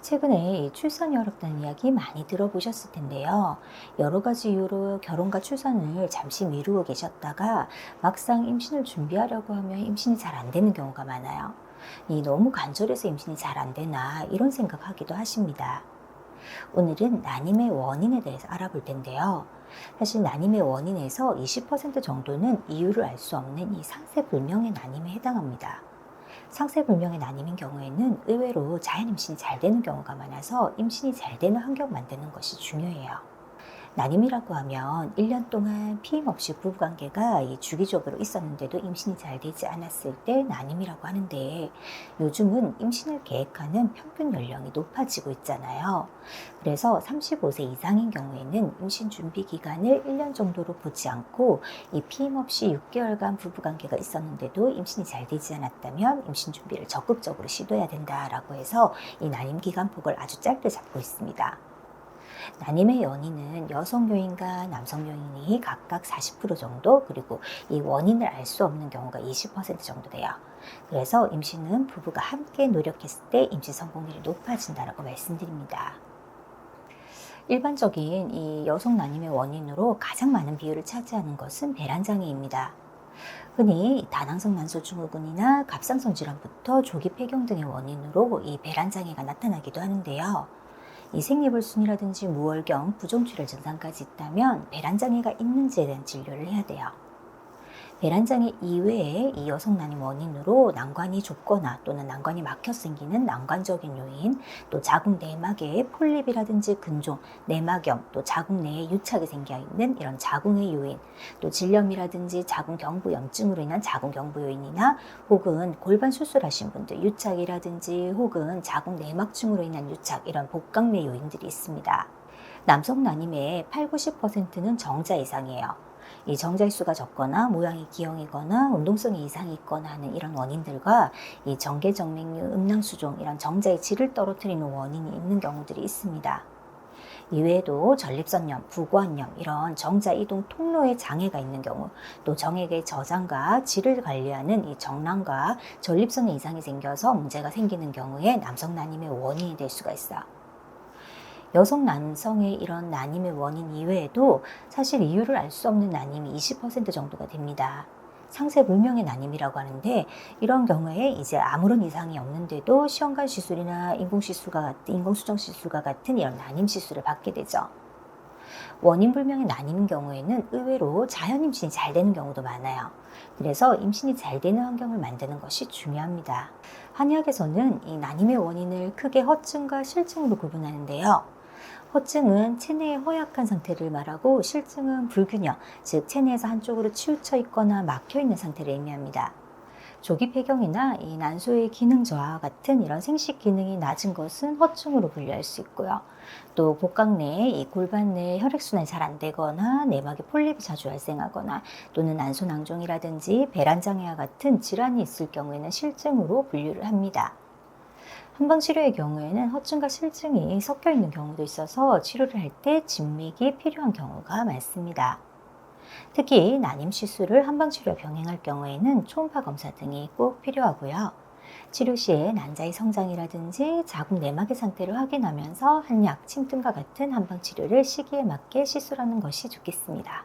최근에 이 출산이 어렵다는 이야기 많이 들어보셨을 텐데요. 여러 가지 이유로 결혼과 출산을 잠시 미루고 계셨다가 막상 임신을 준비하려고 하면 임신이 잘 안 되는 경우가 많아요. 이 너무 간절해서 임신이 잘 안 되나 이런 생각하기도 하십니다. 오늘은 난임의 원인에 대해서 알아볼 텐데요. 사실 난임의 원인에서 20% 정도는 이유를 알 수 없는 이 상세 불명의 난임에 해당합니다. 상세불명의 난임인 경우에는 의외로 자연 임신이 잘 되는 경우가 많아서 임신이 잘 되는 환경 만드는 것이 중요해요. 난임이라고 하면 1년 동안 피임 없이 부부관계가 이 주기적으로 있었는데도 임신이 잘 되지 않았을 때 난임이라고 하는데 요즘은 임신을 계획하는 평균 연령이 높아지고 있잖아요. 그래서 35세 이상인 경우에는 임신 준비 기간을 1년 정도로 보지 않고 이 피임 없이 6개월간 부부관계가 있었는데도 임신이 잘 되지 않았다면 임신 준비를 적극적으로 시도해야 된다라고 해서 이 난임 기간 폭을 아주 짧게 잡고 있습니다. 난임의 원인은 여성 요인과 남성 요인이 각각 40% 정도 그리고 이 원인을 알 수 없는 경우가 20% 정도 돼요. 그래서 임신은 부부가 함께 노력했을 때 임신 성공률이 높아진다라고 말씀드립니다. 일반적인 이 여성 난임의 원인으로 가장 많은 비율을 차지하는 것은 배란장애입니다. 흔히 다낭성 난소 증후군이나 갑상선 질환부터 조기 폐경 등의 원인으로 이 배란장애가 나타나기도 하는데요. 이 생리불순이라든지 무월경, 부종출혈 증상까지 있다면 배란장애가 있는지에 대한 진료를 해야 돼요. 배란장애 이외에 이 여성 난임 원인으로 난관이 좁거나 또는 난관이 막혀 생기는 난관적인 요인, 또 자궁 내막에 폴립이라든지 근종, 내막염, 또 자궁 내에 유착이 생겨 있는 이런 자궁의 요인, 또 질염이라든지 자궁 경부 염증으로 인한 자궁 경부 요인이나 혹은 골반 수술하신 분들 유착이라든지 혹은 자궁 내막증으로 인한 유착 이런 복강내 요인들이 있습니다. 남성 난임의 8, 90%는 정자 이상이에요. 이 정자일수가 적거나 모양이 기형이거나 운동성이 이상이 있거나 하는 이런 원인들과 이 정계정맥류, 음낭수종 이런 정자의 질을 떨어뜨리는 원인이 있는 경우들이 있습니다. 이외에도 전립선염, 부관염 이런 정자 이동 통로에 장애가 있는 경우, 또 정액의 저장과 질을 관리하는 이 정랑과 전립선에 이상이 생겨서 문제가 생기는 경우에 남성 난임의 원인이 될 수가 있어요. 여성 남성의 이런 난임의 원인 이외에도 사실 이유를 알 수 없는 난임이 20% 정도가 됩니다. 상세 불명의 난임이라고 하는데 이런 경우에 이제 아무런 이상이 없는데도 시험관 시술이나 인공시술과 같은 인공수정 시술과 같은 이런 난임 시술을 받게 되죠. 원인 불명의 난임인 경우에는 의외로 자연 임신이 잘 되는 경우도 많아요. 그래서 임신이 잘 되는 환경을 만드는 것이 중요합니다. 한의학에서는 이 난임의 원인을 크게 허증과 실증으로 구분하는데요. 허증은 체내에 허약한 상태를 말하고 실증은 불균형, 즉 체내에서 한쪽으로 치우쳐 있거나 막혀 있는 상태를 의미합니다. 조기 폐경이나 이 난소의 기능 저하 같은 이런 생식 기능이 낮은 것은 허증으로 분류할 수 있고요. 또 복강 내에 이 골반 내에 혈액순환이 잘 안 되거나 내막에 폴립이 자주 발생하거나 또는 난소 낭종이라든지 배란 장애와 같은 질환이 있을 경우에는 실증으로 분류를 합니다. 한방 치료의 경우에는 허증과 실증이 섞여 있는 경우도 있어서 치료를 할 때 진맥이 필요한 경우가 많습니다. 특히 난임 시술을 한방 치료 병행할 경우에는 초음파 검사 등이 꼭 필요하고요. 치료 시에 난자의 성장이라든지 자궁 내막의 상태를 확인하면서 한약, 침등과 같은 한방 치료를 시기에 맞게 시술하는 것이 좋겠습니다.